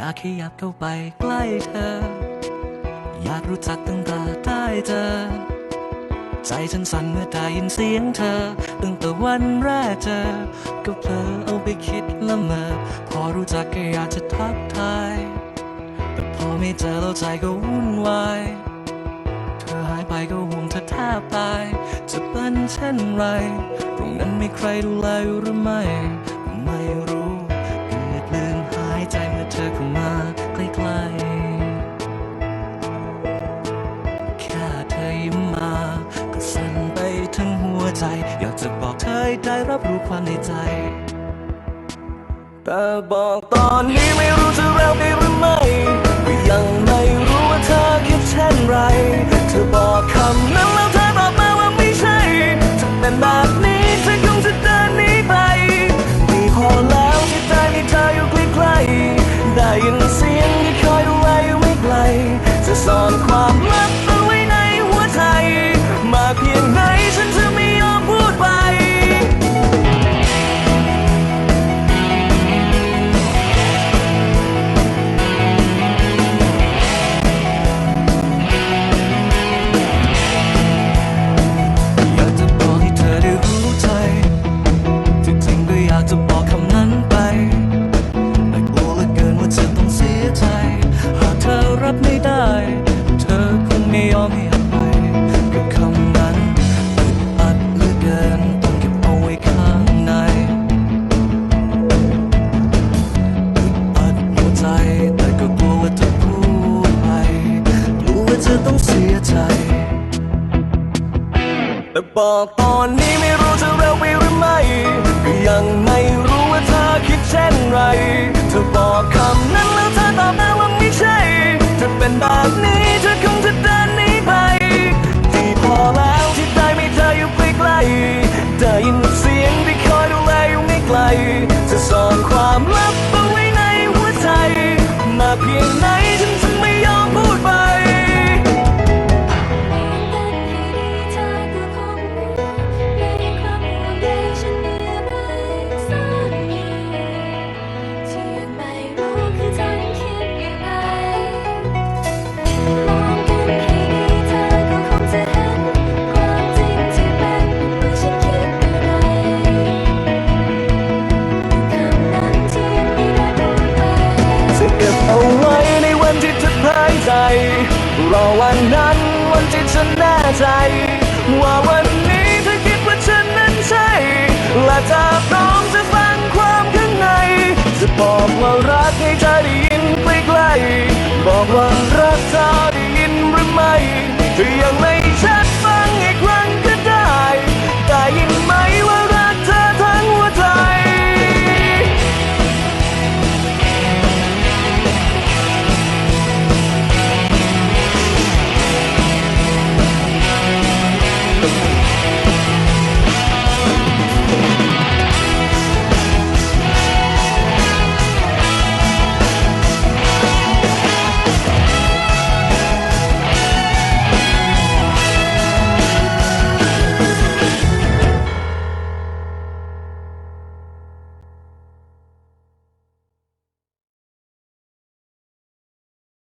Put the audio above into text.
อยากขยับเข้าไปใกล้เธอ อยากรู้จักตั้งแต่ได้เจอ ใจฉันสั่นเมื่อได้ยินเสียงเธอ ตั้งแต่วันแรกเจอ ก็เผลอเอาไปคิดละเมอ พอรู้จักก็อยากจะทักทาย แต่พอไม่เจอแล้วใจก็วุ่นวาย เธอหายไปก็ห่วงเธอแทบตาย จะเป็นเช่นไร ตรงนั้นมีใครดูแลอยู่หรือไม่ ไม่รู้ ใจเมื่อเธอเข้ามาใกล้ๆ แค่เธอยิ้มมา ก็สั่นไปทั้งหัวใจ อยากจะบอกเธอให้ได้รับรู้ความในใจ แต่บอกตอนนี้ไม่รู้จะเร็วไปหรือไม่ก็ยังไม่รู้ว่าเธอคิดเช่นไร เธอบอกคำนั้นแล้วเธอตอบมาว่าไม่ใช่ถ้าเป็นแบบ ต้องเสียใจ แต่บอกตอนนี้ไม่รู้จะเร็วไปหรือไม่ก็ยังไม่รู้ว่าเธอคิดเช่นไร เธอบอกคำนั้นแล้วเธอตอบมาว่าไม่ใช่ถ้าเป็นแบบนี้เธอคงจะเดินหนีไปที่พอแล้วที่ได้ไมีเธออยู่ใกล้ๆได้ยินเสียงที่คอยดูแลอยู่ไม่ไกลจะซ่อนความลับเอาไว้ในหัวใจ มาเพียงไหน รอวันนั้นวันที่ฉันแน่ใจ ว่าวันนี้เธอคิดว่าฉันนั้นใช่ และจะพร้อมจะฟังความข้างใน จะบอกว่ารักให้เธอได้ยินใกล้ๆบอกว่ารักเธอได้ยินหรือไม่เธอยังไม่